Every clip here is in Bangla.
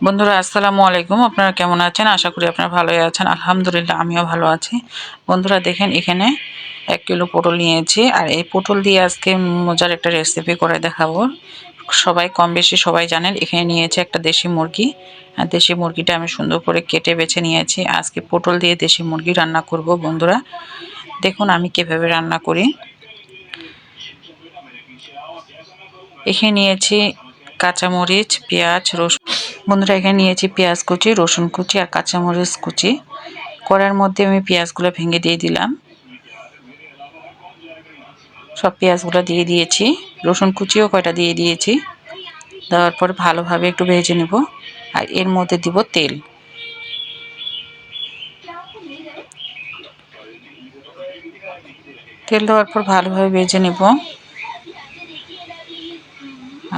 বন্ধুরা, আসসালামু আলাইকুম। আপনারা কেমন আছেন? আশা করি আপনারা ভালোই আছেন। আলহামদুলিল্লাহ, আমিও ভালো আছি। বন্ধুরা, দেখেন এখানে এক কিলো পটল নিয়েছি। আর এই পটল দিয়ে আজকে মজার একটা রেসিপি করে দেখাবো। সবাই কম বেশি সবাই জানেন, এখানে নিয়েছে একটা দেশি মুরগি। আর দেশি মুরগিটা আমি সুন্দর করে কেটে বেছে নিয়েছি। আজকে পটল দিয়ে দেশি মুরগি রান্না করব, বন্ধুরা। দেখুন আমি কীভাবে রান্না করি। এখানে নিয়েছি কাঁচামরিচ, পেঁয়াজ, রসুন বন্ধুরা, এখানে নিয়েছি পেঁয়াজ কুচি, রসুন কুচি আর কাঁচামরিচ কুচি। কড়ার মধ্যে আমি পেঁয়াজগুলো ভেঙে দিয়ে দিলাম। সব পেঁয়াজগুলো দিয়ে দিয়েছি। রসুন কুচিও কয়টা দিয়ে দিয়েছি। দেওয়ার পর ভালোভাবে একটু ভেজে নেব আর এর মধ্যে দিব তেল। তেল দেওয়ার পর ভালোভাবে ভেজে নেব।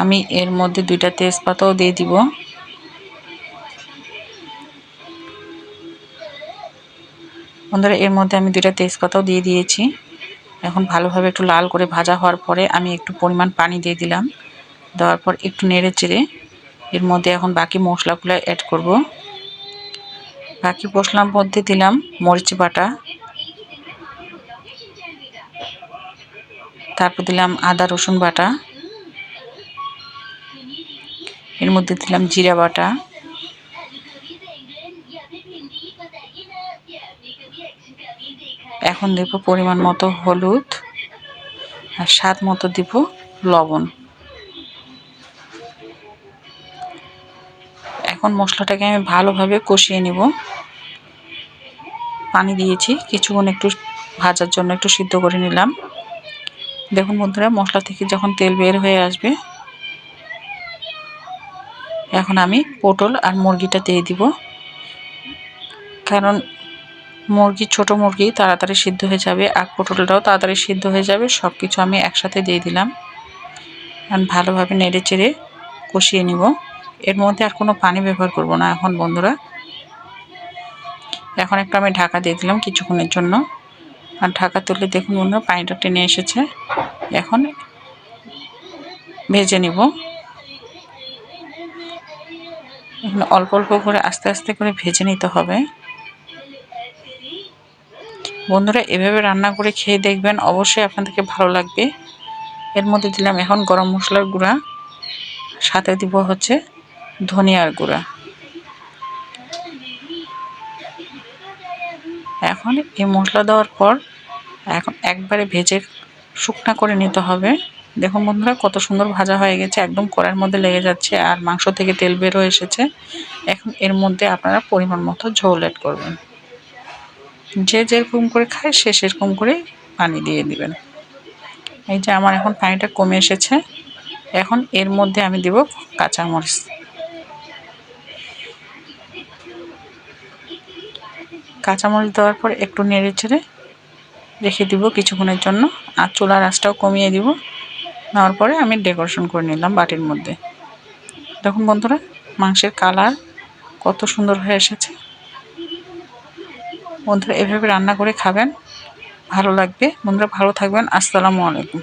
আমি এর মধ্যে দুইটা তেজপাতাও দিয়ে দিব। বন্ধুরা, এর মধ্যে আমি দুইটা তেজপাতাও দিয়ে দিয়েছি। এখন ভালোভাবে একটু লাল করে ভাজা হওয়ার পরে আমি একটু পরিমাণ পানি দিয়ে দিলাম। দেওয়ার পর একটু নেড়ে চেড়ে এর মধ্যে এখন বাকি মশলাগুলো অ্যাড করব। বাকি মশলার মধ্যে দিলাম মরিচ বাটা। তারপর দিলাম আদা, রসুন বাটা। এর মধ্যে দিলাম জিরা বাটা। এখন দেব পরিমাণ মতো হলুদ আর স্বাদ মতো দিব লবণ। এখন মশলাটাকে আমি ভালোভাবে কষিয়ে নেব। পানি দিয়েছি, কিছুক্ষণ একটু ভাজার জন্য একটু সিদ্ধ করে নিলাম। দেখুন বন্ধুরা, মশলা থেকে যখন তেল বের হয়ে আসবে, এখন আমি পটল আর মুরগিটা দিয়ে দিব। কারণ মুরগি, ছোট মুরগি তাড়াতাড়ি সিদ্ধ হয়ে যাবে আর পটলটাও তাড়াতাড়ি সিদ্ধ হয়ে যাবে সব কিছু আমি একসাথে দিয়ে দিলাম। আমি ভালোভাবে নেড়ে চেড়ে কষিয়ে নিব। এর মধ্যে আর কোনো পানি ব্যবহার করব না এখন, বন্ধুরা। এখন একটা আমি ঢাকা দিয়ে দিলাম কিছুক্ষণের জন্য। আর ঢাকা তুললে দেখুন বন্ধুরা, পানিটা টেনে এসেছে। এখন ভেজে নিব। এখন অল্প অল্প করে আস্তে আস্তে করে ভেজে নিতে হবে। বন্ধুরা, এভাবে রান্না করে খেয়ে দেখবেন অবশ্যই আপনাদেরকে ভালো লাগবে। এর মধ্যে দিলাম এখন গরম মশলার গুঁড়া, সাথে দিব হচ্ছে ধনিয়ার গুঁড়া। এখন এই মশলা দেওয়ার পর এখন একবারে ভেজে শুকনা করে নিতে হবে। দেখুন বন্ধুরা, কত সুন্দর ভাজা হয়ে গেছে, একদম কড়ার মধ্যে লেগে যাচ্ছে আর মাংস থেকে তেল বেরো এসেছে। এখন এর মধ্যে আপনারা পরিমাণ মতো ঝোল অ্যাড করবেন। যে যেরকম করে খায় সে সেরকম করেই পানি দিয়ে দিবেন। এই যে আমার এখন পানিটা কমে এসেছে, এখন এর মধ্যে আমি দেব কাঁচামরিচ। কাঁচামরিচ দেওয়ার পর একটু নেড়ে চেড়ে রেখে দিব কিছুক্ষণের জন্য, আর চুলার আঁচটাও কমিয়ে দিব। নেওয়ার পরে আমি ডেকোরেশন করে নিলাম বাটির মধ্যে। দেখুন বন্ধুরা, মাংসের কালার কত সুন্দর হয়ে এসেছে। বন্ধুরা এভাবে রান্না করে খাবেন ভালো লাগবে। বন্ধুরা ভালো থাকবেন। আসসালামু আলাইকুম।